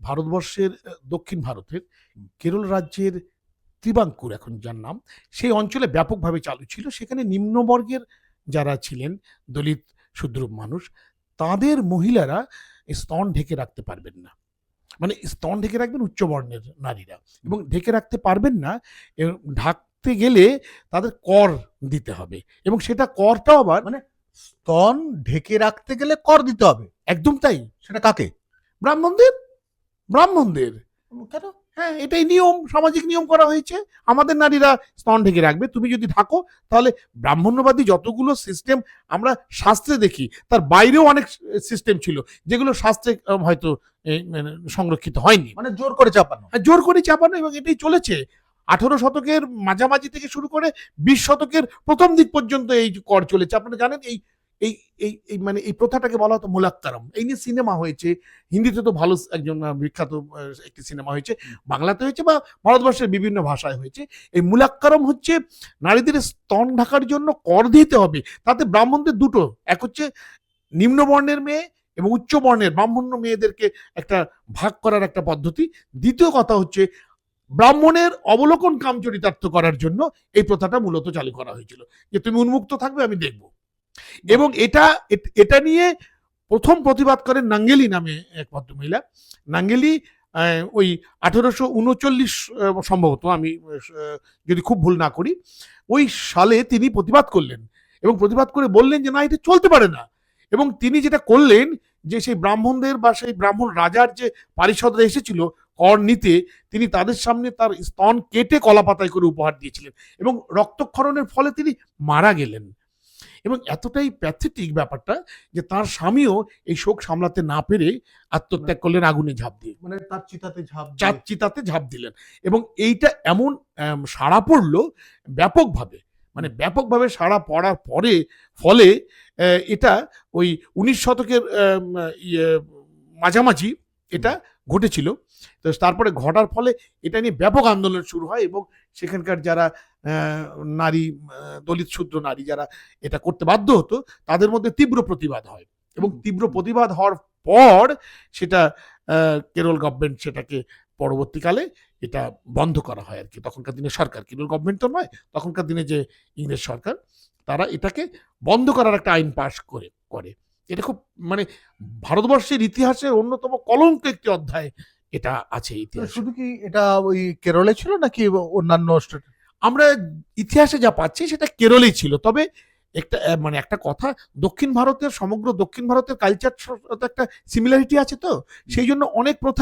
ভারতবর্ষের দক্ষিণ ভারতের কেরল রাজ্যের ত্রিবাঙ্কুর এখন যার নাম সেই অঞ্চলে ব্যাপকভাবে চালু ছিল। সেখানে নিম্নবর্গের যারা ছিলেন দলিত শূদ্র মানুষ তাদের মহিলারা স্তন ঢেকে রাখতে পারবেন না। মানে স্তন ঢেকে রাখবেন উচ্চবর্ণের নারীরা এবং ঢেকে রাখতে পারবেন না এবং ঢাকতে গেলে তাদের কর দিতে হবে এবং সেটা করটাও আবার মানে স্তন ঢেকে রাখতে গেলে কর দিতে হবে। একদম তাই। সেটা কাকে? ব্রাহ্মণদের? ব্রাহ্মণদের। কেন? হ্যাঁ এটাই নিয়ম সামাজিক নিয়ম করা হয়েছে। আমাদের নারীরা স্তন ঢেকে রাখবে। তুমি যদি থাকো তাহলে ব্রাহ্মণ্যবাদী যতগুলো সিস্টেম আমরা শাস্ত্রে দেখি তার বাইরেও অনেক সিস্টেম ছিল যেগুলো শাস্ত্রে হয়তো সংরক্ষিত হয়নি। মানে জোর করে চাপানো। আর জোর করে চাপানো এবং এটাই চলেছে। আঠারো শতকের মাঝামাঝি থেকে শুরু করে বিশ শতকের প্রথম দিক পর্যন্ত এই কর চলেছে। আপনারা জানেন এই এই এই এই মানে এই প্রথাটাকে বলা হতো মুলাক্তারম এই নিয়ে সিনেমা হয়েছে। হিন্দিতে তো ভালো একজন বিখ্যাত একটি সিনেমা হয়েছে। বাংলাতে হয়েছে বা ভারতবর্ষের বিভিন্ন ভাষায় হয়েছে। এই মুলাক্কারম হচ্ছে নারীদের স্তন ঢাকার জন্য কর দিতে হবে। তাতে ব্রাহ্মণদের দুটো এক হচ্ছে নিম্নবর্ণের মেয়ে এবং উচ্চ বর্ণের ব্রাহ্মণ্য মেয়েদেরকে একটা ভাগ করার একটা পদ্ধতি। দ্বিতীয় কথা হচ্ছে ব্রাহ্মণের অবলোকন কাম চরিতার্থ করার জন্য এই প্রথাটা মূলত চালু করা হয়েছিল। যে তুমি উন্মুক্ত থাকবে আমি দেখব। এবং এটা এটা নিয়ে প্রথম প্রতিবাদ করেন নাঙ্গেলি নামে এক ভদ্রমহিলা। নাঙ্গেলি ওই আঠেরোশো উনচল্লিশ সম্ভবত আমি যদি খুব ভুল না করি, ওই সালে তিনি প্রতিবাদ করলেন এবং প্রতিবাদ করে বললেন যে, না, এটা চলতে পারে না। এবং তিনি যেটা করলেন যে, সেই ব্রাহ্মণদের বা সেই ব্রাহ্মণ রাজার যে পারিষদরা এসেছিল কর নিতে, তিনি তাদের সামনে তার স্তন কেটে কলাপাতায় করে উপহার দিয়েছিলেন এবং রক্তক্ষরণের ফলে তিনি মারা গেলেন। এবং এতটাই প্যাথেটিক ব্যাপারটা যে তার স্বামীও এই শোক সামলাতে না পেরে আত্মত্যাগ করলেন আগুনে ঝাঁপ দিয়ে। মানে তার চিতাতে ঝাঁপ। চার চিতাতে ঝাঁপ দিলেন এবং এইটা এমন সাড়া পড়ল ব্যাপকভাবে। মানে ব্যাপকভাবে সাড়া পড়ার পরে ফলে এটা ওই উনিশ শতকের ইয়ে, মাঝামাঝি এটা ঘটেছিল। তো তারপরে ঘটার ফলে এটা নিয়ে ব্যাপক আন্দোলন শুরু হয় এবং সেখানকার যারা নারী দলিত শূদ্র নারী যারা এটা করতে বাধ্য হতো তাদের মধ্যে তীব্র প্রতিবাদ হয় এবং তীব্র প্রতিবাদ হওয়ার পর সেটা কেরল গভর্নমেন্ট সেটাকে পরবর্তীকালে এটা বন্ধ করা হয় আর কি তখনকার দিনে সরকার কেরল গভর্নমেন্ট তো নয় তখনকার দিনে যে ইংরেজ সরকার তারা এটাকে বন্ধ করার একটা আইন পাশ করে করে। এটা খুব মানে ভারতবর্ষের ইতিহাসের অন্যতম কলঙ্ক একটি অধ্যায় এটা আছে ইতিহাস। শুধু কি এটা ওই কেরলে ছিল নাকি অন্যান্য আমরা ইতিহাসে যা পাচ্ছি সেটা কেরলেই ছিল। তবে একটা মানে একটা কথা দক্ষিণ ভারতের সমগ্র দক্ষিণ ভারতের কালচার একটা সিমিলারিটি আছে তো? সেই জন্য অনেক প্রথা